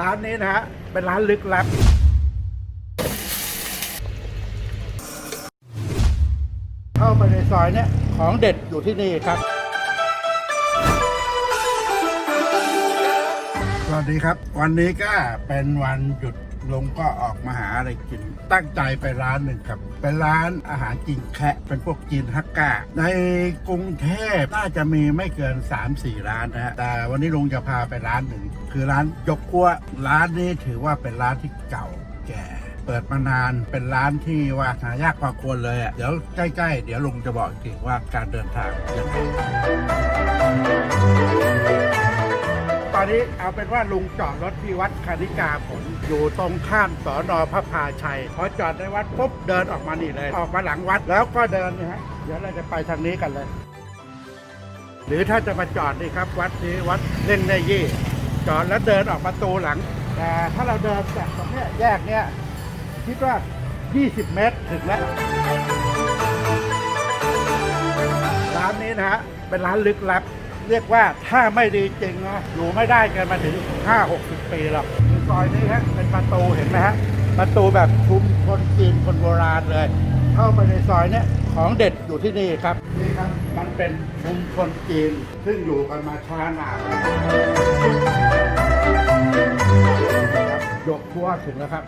ร้านนี้นะฮะเป็นร้านลึกลับเข้ามาในซอยเนี่ยของเด็ดอยู่ที่นี่ครับ สวัสดีครับ วันนี้ก็เป็นวันหยุด ลงก็ออกมาหาอะไรกิน ตั้งใจไปร้านหนึ่งครับเป็นร้านอาหารจีนแคะเป็นพวกจีนฮักกาในกรุงเทพน่าจะมีไม่เกิน 3-4 ร้านนะฮะแต่วันนี้ลุงจะพาไปร้านหนึ่งคือร้านยกกัวร้านนี้ถือว่าเป็นร้านที่เก่าแก่เปิดมานานเป็นร้านที่ว่าหายากพอควรเลยอะเดี๋ยวใกล้ๆ เดี๋ยวลุงจะบอกอีกทีว่าการเดินทางยังไง อนนี้เอาเป็นว่าลุงจอดรถที่วัดคานิกาผลอยู่ตรงข้ามสอนอพระพาชัย พอจอดในวัดปุ๊บเดินออกมานี่เลย ออกมาหลังวัดแล้วก็เดินนี่ฮะเดี๋ยวเราจะไปทางนี้กันเลย หรือถ้าจะมาจอดนี่ครับ วัดนี้วัดเล่งในยี่ จอดแล้วเดินออกประตูหลังแต่ถ้าเราเดินจากตรงเนี้ยแยกเนี้ยคิดว่า 20 เมตรถึงแล้วร้านนี้นะฮะเป็นร้านลึกลับ เรียกว่าถ้าไม่ดีจริงนะอยู่ไม่ได้กันมาถึง 5-60 ปีหรอกซอยนี้ฮะเป็นประตูเห็นไหมฮะประตูแบบชุมชนจีนคนโบราณเลย เข้าไปในซอยเนี้ยของเด็ดอยู่ที่นี่ครับนี่ครับ มันเป็นชุมชนจีนซึ่งอยู่กันมาช้านานครับยกทัวถึงแล้วครับ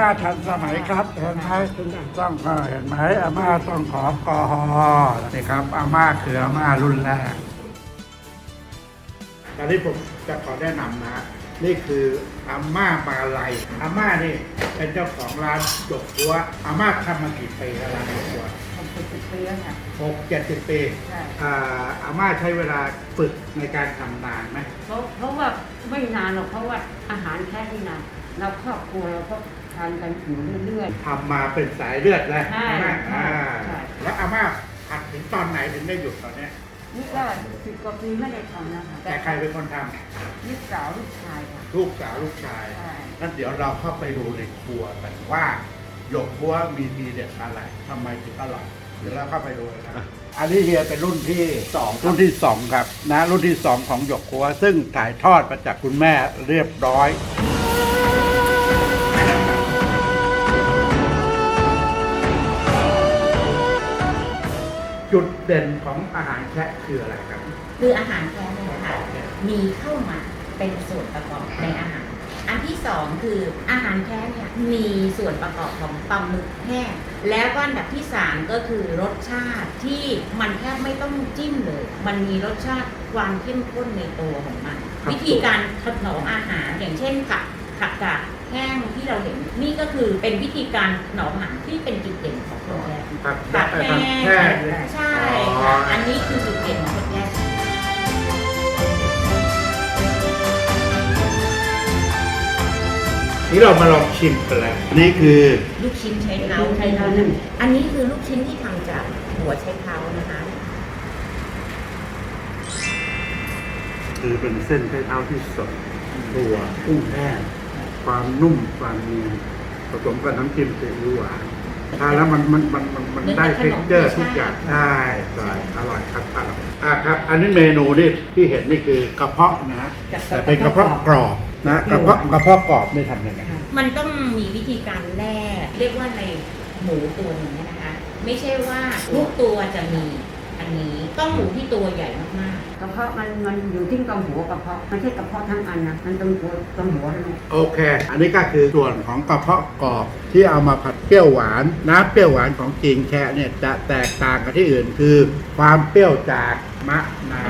ม่าทันสมัยครับ เห็นไหมต้องเออเห็นไหมอาม่าต้องขอกอฮอนี่ครับอาม่าคืออาม่ารุ่นแรก ตอนนี้ผมจะขอแนะนำนะ นี่คืออาม่ามาลัยอาม่านี่เป็นเจ้าของร้านจกหัวอาม่าทำมากี่ปีแล้วร้านจกหัวผมสิบสิบปีแล้วค่ะหกเจ็ดสิบปีใช่อ่าอาม่าใช้เวลาฝึกในการทำนานไหมเพราะเพราะว่าไม่นานหรอกเพราะว่าอาหารแค่ที่นานเราครอบครัวเราก็ ทานกันอยู่เรื่อย ทำมาเป็นสายเลือดเลยใช่ไหมใช่อ่าใช่ แล้วอาม่าผัดถึงตอนไหนถึงได้หยุดตอนเนี้ยๆนี่ก็สิบกว่าปีไม่ได้ทำนะคะแต่ใครเป็นคนทำลูกสาวลูกชายค่ะลูกสาวลูกชายใช่งั้นเดี๋ยวเราเข้าไปดูในครัวกันว่าหยกบัวมีทีเด็ดอะไรทำไมถึงอร่อยเดี๋ยวเราเข้าไปดูเลยครับอันนี้เฮียเป็นรุ่นที่สองรุ่นที่สองครับนะรุ่นที่สองของหยกบัวซึ่งถ่ายทอดมาจากคุณแม่เรียบร้อย จุดเด่นของอาหารแคะคืออะไรครับ คืออาหารแท้เนี่ยค่ะมีเข้ามาเป็นส่วนประกอบในอาหาร อันที่สองคืออาหารแท้เนี่ยมีส่วนประกอบของปลาหมึกแห้งแล้วก็อันดับที่สามก็คือรสชาติที่มันแทบไม่ต้องจิ้มเลย มันมีรสชาติความเข้มข้นในตัวของมัน วิธีการถนอมอาหารอย่างเช่นผักผักกาด แห้งที่เราเห็นนี่ก็คือเป็นวิธีการถนอมอาหารที่เป็นจุดเด่นของคนแท้ครับผักไปแห้ทำแค่งเนี่ยใช่อ๋อค่ะอันนี้คือจุดเด่นของคนแท้นี่เรามาลองชิมกันแล้วนี่คือลูกชิ้นใช้เท้าลูกใช้เท้านั่นอันนี้คือลูกชิ้นที่ทำจากหัวใช้เท้านะคะ คือเป็นเส้นเท้าที่สดตัวกุ้งแห้ง ความนุ่มความเนียนผสมกับน้ำจิ้มซีอิ๊วหวานทานแล้วมันมันมันมันมันได้เท็กเจอร์ทุกอย่างใช่ใช่อร่อยครับอร่อยอะครับ อันนี้เมนูนี่ที่เห็นนี่คือกระเพาะนะฮะแต่เป็นกระเพาะกรอบนะกระเพาะกระเพาะกรอบนี่ทำยังไงมันต้องมีวิธีการแล่เรียกว่าในหมูตัวนี้นะคะ ไม่ใช่ว่าทุกตัวจะมี อันนี้ต้องหมูที่ตัวใหญ่มากกระเพาะมันมันอยู่ที่ตรงหัวกระเพาะไม่ใช่กระเพาะทั้งอันนะมันตรงหัวตรงหัวเท่านั้นโอเค อันนี้ก็คือส่วนของกระเพาะกรอบที่เอามาผัดเปรี้ยวหวาน น้ำเปรี้ยวหวานของจีนแค่เนี่ยจะแตกต่างกับที่อื่นคือ ความเปรี้ยวจากมะนาว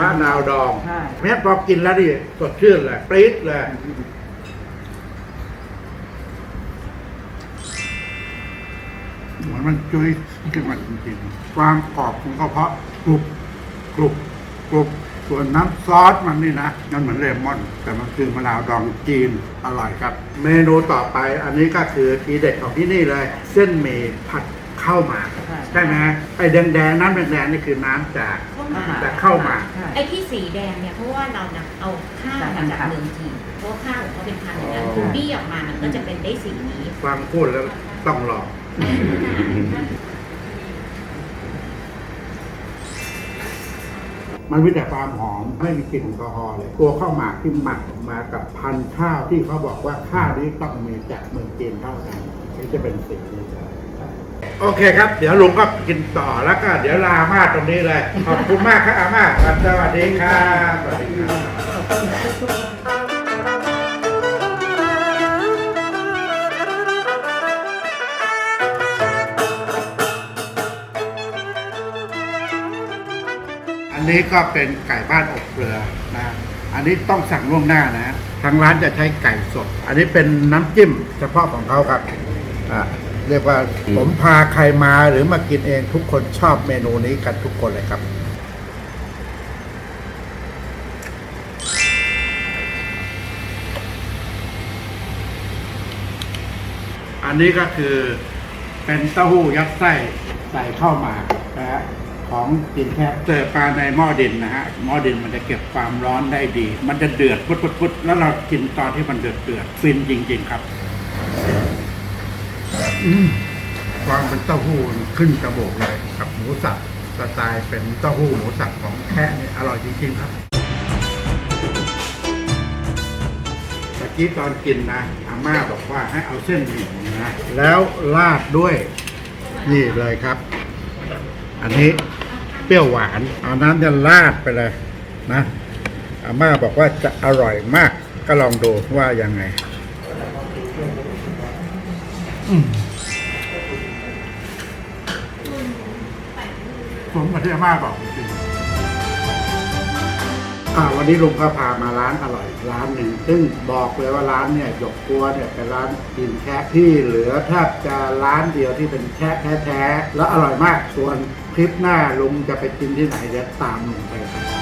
มะนาวดองใช่แม้พอกินแล้วดิสดชื่นเลยปรี๊ดเลย เหมือนมันจุ้ยขึ้นมาจริงๆความกรอบของกระเพาะกรุบกรุบกรุบส่วนน้ำซอสมันนี่นะมันเหมือนเลมอน แต่มันคือมะนาวดองจีนอร่อยครับ เมนูต่อไปอันนี้ก็คือทีเด็ดของที่นี่เลย เส้นหมี่ผัดข้าวหมากใช่ใช่ไหมไอ้แดงๆน้ำแดงๆนี่คือน้ำจากๆเข้ามาจากข้าวหมากใช่ไอ้ที่สีแดงเนี่ยเพราะว่าเรานำเอาข้าวมาจากเมืองจีนเพราะว่าข้าวของเขาเป็นพันธุ์อย่างนั้นอ๋อคือบี้ออกมามันก็จะเป็นได้สีนี้ฟังพูดแล้วต้องลอง มันมีแต่ความหอมไม่มีกลิ่นแอลกอฮอล์เลย ตัวข้าวหมากที่หมักมากับพันข้าวที่เขาบอกว่าข้าวนี้ต้องมีจากเมืองจีนเท่านั้นถึงจะเป็นสิ่งนี้โอเคครับ เดี๋ยวลุงก็กินต่อแล้วก็เดี๋ยวลาอามาตรงนี้เลย ขอบคุณมากครับอาม่าครับสวัสดีครับสวัสดีครับ นนี้ก็เป็นไก่บ้านอบเกลือนะอันนี้ต้องสั่งล่วงหน้านะทางร้านจะใช้ไก่สด อันนี้เป็นน้ำจิ้มเฉพาะของเขาครับอ่าเรียกว่าผมพาใครมาหรือมากินเองทุกคนชอบเมนูนี้กันทุกคนเลยครับ อันนี้ก็คือเป็นเต้าหู้ยัดไส้ใส่เข้ามานะฮะ ของกินแค่เสิร์ฟมาในหม้อดินนะฮะหม้อดินมันจะเก็บความร้อนได้ดี มันจะเดือดพุดพุดพุดแล้วเรากินตอนที่มันเดือดเดือดฟินจริง ๆครับอืมความเป็นเต้าหู้ขึ้นกระบอกเลยกับหมูสับสไตล์เป็นเต้าหู้หมูสับของแค่นี่อร่อยจริงๆครับเมื่อกี้ตอนกินนะอาม่าบอกว่าให้เอาเส้นหมี่นะแล้วราดด้วย นี่เลยครับ อันนี้เปรี้ยวหวานเอาน้ำจะราดไปเลยนะอาม่าบอกว่าจะอร่อยมาก ก็ลองดูว่ายังไงผมกับที่อาม่าบอกจริง อ่าวันนี้ลุงก็พามาร้านอร่อยร้านหนึ่งซึ่งบอกเลยว่าร้านเนี่ยหยกกัวเนี่ยเป็นร้านกินแคะที่เหลือแทบจะร้านเดียวที่เป็นแคะแท้ๆแล้วอร่อยมากส่วนคลิปหน้าลุงจะไปกินที่ไหนเดี๋ยวตามลุงไปครับ